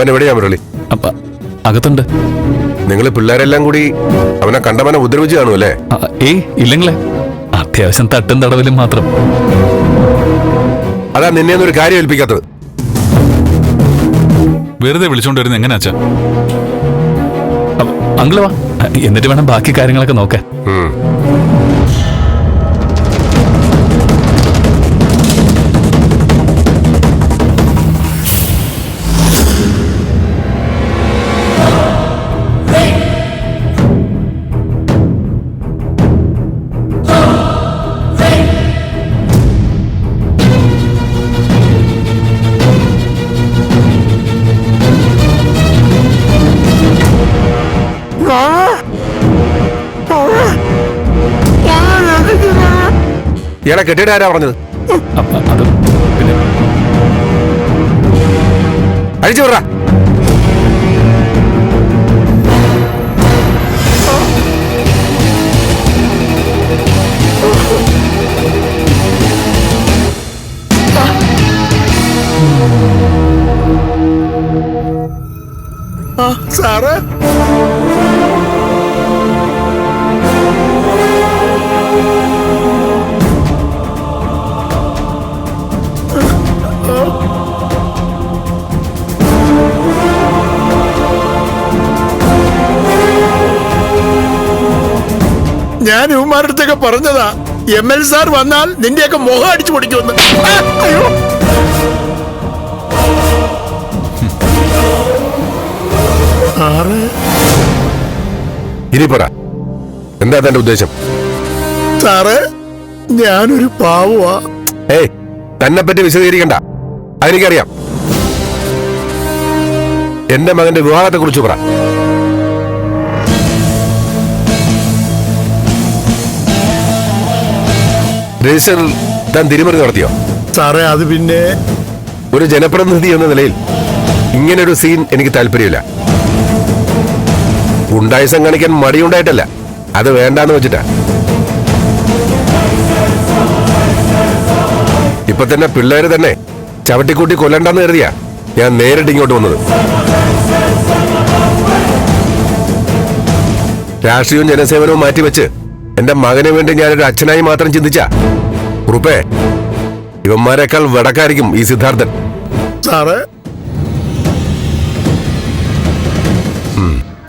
അവൻ എവിടെയാ മുരളി? അപ്പ അകത്തുണ്ട്. നിങ്ങൾ പിള്ളേരെല്ലാം കൂടി അവനെ കണ്ടവനെ ഉപദ്രവിച്ചു കാണുമല്ലേ ഏ ഏയ് ഇല്ലെങ്കിലേ. അത്യാവശ്യം തട്ടും തടവിലും മാത്രം. അതാ നിന്നെ ഒരു കാര്യം ഏൽപ്പിക്കാത്തത്. വെറുതെ വിളിച്ചോണ്ട് വരുന്നത് എങ്ങനെ അച്ഛാ? അങ്കിൾ വാ. എന്നിട്ട് വേണം ബാക്കി കാര്യങ്ങളൊക്കെ നോക്കാൻ. ഇയാളെ കെട്ടിയിട്ട് ആരാ പറഞ്ഞത്? അപ്പ, അത് പിന്നെ അഴിച്ചു വിടറാ. സാറ്. ഞാൻ ഇവന്മാരടുത്തൊക്കെ പറഞ്ഞതാ. എം എൽ സാർ വന്നാൽ നിന്റെയൊക്കെ മുഖം അടിച്ചു പൊടിക്കുമെന്ന്. അയ്യോ. ഇനി പറ. എന്താ തന്റെ ഉദ്ദേശം? സാറ് ഞാനൊരു പാവുവാ. ഏയ് തന്നെ പറ്റി വിശദീകരിക്കണ്ട. അതെനിക്കറിയാം. എന്റെ മകന്റെ വിവാഹത്തെ കുറിച്ച് പറ. രജിസ്റ്ററിൽ താൻ തിരിമറി നടത്തിയോ? സാറേ അത് പിന്നെ ഒരു ജനപ്രതിനിധി എന്ന നിലയിൽ ഇങ്ങനൊരു സീൻ എനിക്ക് താല്പര്യമില്ല. ഉണ്ടായസം കാണിക്കാൻ മടിയുണ്ടായിട്ടല്ല. അത് വേണ്ടാന്ന് വെച്ചിട്ടാ. ഇപ്പൊ തന്നെ പിള്ളേര് തന്നെ ചവിട്ടിക്കൂട്ടി കൊല്ലണ്ടെന്ന് കരുതിയാ ഞാൻ നേരിട്ട് ഇങ്ങോട്ട് വന്നത്. രാഷ്ട്രീയവും ജനസേവനവും മാറ്റിവെച്ച് എന്റെ മകനെ വേണ്ടി ഞാനൊരു അച്ഛനായി മാത്രം ചിന്തിച്ച. ഉറുപ്പേ ഇവന്മാരെക്കാൾ വടക്കായിരിക്കും ഈ സിദ്ധാർത്ഥൻ. സാറേ.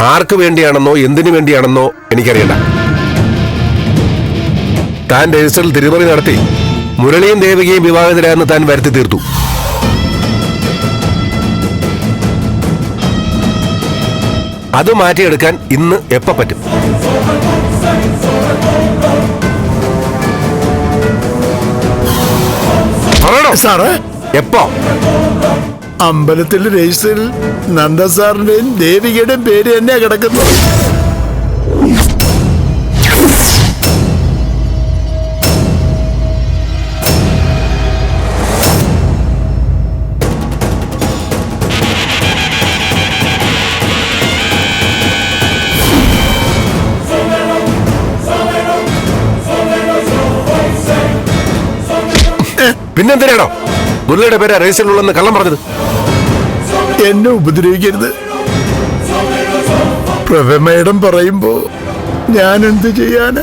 ആർക്ക് വേണ്ടിയാണെന്നോ എന്തിനു വേണ്ടിയാണെന്നോ എനിക്കറിയണ്ട. താൻ രജിസ്റ്ററിൽ തിരുമറി നടത്തി മുരളിയും ദേവികയും വിവാഹിതരായെന്ന് താൻ വരുത്തി തീർത്തു. അത് മാറ്റിയെടുക്കാൻ ഇന്ന് എപ്പ പറ്റും? സാറ്? എപ്പോ? അമ്പലത്തിലെ രജിസ്റ്ററിൽ നന്ദ സാറിന്റെയും ദേവികയുടെയും പേര് തന്നെയാ കിടക്കുന്നത്. പിന്നെന്തിനാണോ? മുരളിയുടെ പേര് രജിസ്റ്ററിലുള്ളെന്ന് കള്ളം പറഞ്ഞത്. എന്നെ ഉപദ്രവിക്കരുത്. പ്രഭ പറയുമ്പോ ഞാൻ എന്ത് ചെയ്യാന്?